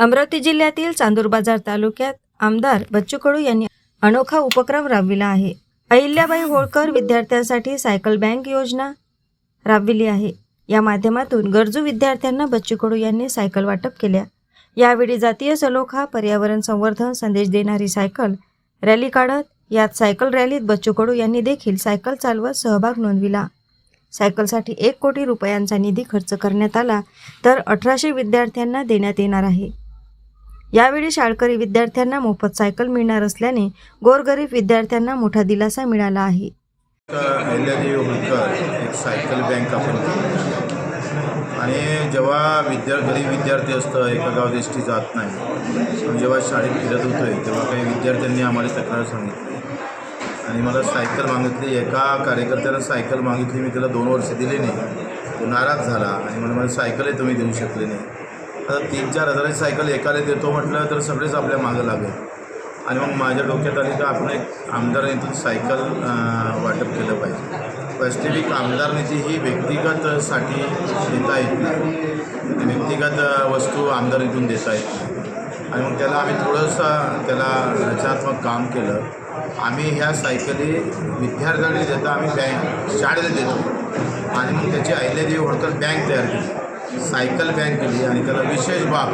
अमरावती जिल्ह्यातील चांदूर बाजार तालुक्यात आमदार बच्चू कडू यांनी अनोखा उपक्रम राबविला आहे. अहिल्याबाई होळकर विद्यार्थ्यांसाठी सायकल बँक योजना राबविली आहे. या माध्यमातून गरजू विद्यार्थ्यांना बच्चू कडू यांनी सायकल वाटप केल्या. यावेळी जातीय सलोखा पर्यावरण संवर्धन संदेश देणारी सायकल रॅली काढत यात सायकल रॅलीत बच्चू कडू यांनी देखील सायकल चालवत सहभाग नोंदविला. सायकलसाठी एक कोटी रुपयांचा निधी खर्च करण्यात आला तर अठराशे विद्यार्थ्यांना देण्यात येणार आहे. यावेळी शाळकरी विद्यार्थ्यांना मोफत सायकल मिळणार असल्याने गोरगरीब विद्यार्थ्यांना मोठा दिलासा मिळाला आहे. एक सायकल बँक आपण आणि जेव्हा विद्या गरीब विद्यार्थी असतं एका गावात एस टी जात नाही जेव्हा शाळेत फिरत होतो आहे तेव्हा काही विद्यार्थ्यांनी आम्हाला तक्रार सांगितली. आणि मला सायकल मागितली एका कार्यकर्त्यानं सायकल मागितली मी त्याला दोन वर्ष दिले नाही. तो नाराज झाला आणि मला मला सायकलही तुम्ही देऊ शकले नाही. आता तीन चार हजाराची सायकल एकाला देतो म्हटलं तर सगळेच आपल्या मागं लागेल. आणि मग माझ्या डोक्यात आली तर आपण एक आमदार निधीतून सायकल वाटप केलं पाहिजे. वास्तविक आमदार निधी ही व्यक्तिगतसाठी देता येत नाही. व्यक्तिगत वस्तू आमदार निधीतून देता येत नाही. आणि मग त्याला आम्ही थोडंसं त्याला रचनात्मक काम केलं. आम्ही ह्या सायकली विद्यार्थ्यांनी देता आम्ही बँक शाळेला देतो. आणि मग त्याची अहिल्यादेवी होळकर बँक तयार केली. सायकल बँक केली आणि त्याला विशेष बाब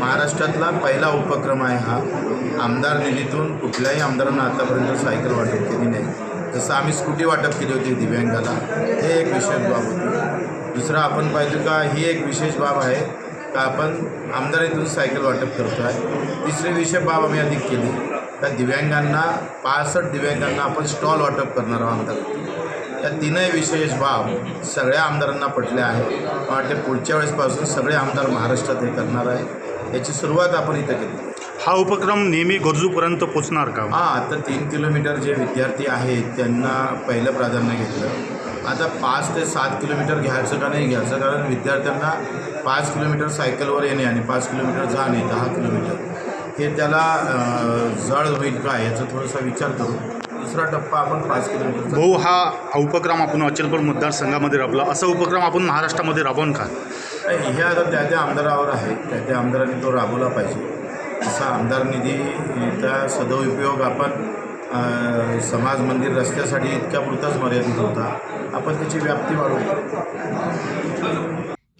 महाराष्ट्रातला पहिला उपक्रम आहे हा. आमदार निधीतून कुठल्याही आमदारांना आतापर्यंत सायकल वाटप केली नाही. जसं आम्ही स्कूटी वाटप केली होती दिव्यांगाला हे एक विशेष बाब होती. दुसरं आपण पाहिलं का ही एक विशेष बाब आहे का आपण आमदारीतून सायकल वाटप करतो आहे तिसरी विशेष बाब आम्ही अधिक केली त्या दिव्यांगांना पासष्ट दिव्यांगांना आपण स्टॉल वाटप करणार आहोत आमदार. या तीनही विशेष बाब सगळ्या आमदारांना पटल्या आहे मला वाटते पुढच्या वेळेसपासून सगळे आमदार महाराष्ट्रात हे करणार आहे याची सुरुवात आपण इथं केली. हा उपक्रम नेहमी गरजूपर्यंत पोचणार का? हां आता तीन किलोमीटर जे विद्यार्थी आहेत त्यांना पहिलं प्राधान्य घेतलं. आता पाच ते सात किलोमीटर घ्यायचं का नाही घ्यायचं? कारण विद्यार्थ्यांना पाच किलोमीटर सायकलवर येणे आणि पाच किलोमीटर जाणे दहा किलोमीटर. हे त्याला जड होईल का याचा थोडासा विचार करू. दुसरा टप्पा आपण पाच किलोमीटर भाऊ हा हा उपक्रम आपण अचलपूर मतदारसंघामध्ये राबला असा उपक्रम आपण महाराष्ट्रामध्ये राबवून का? हे आता त्या त्या आमदारावर आहे. त्या त्या आमदारांनी तो राबवला पाहिजे. असा आमदार निधी त्या सदुपयोग आपण समाज मंदिर रस्त्यासाठी इतक्या पुरताच मर्यादित होता. आपण त्याची व्याप्ती वाढवू.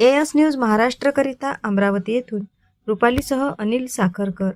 ए एस न्यूज महाराष्ट्रकरिता अमरावती येथून. रुपालीसह अनिल साखरकर.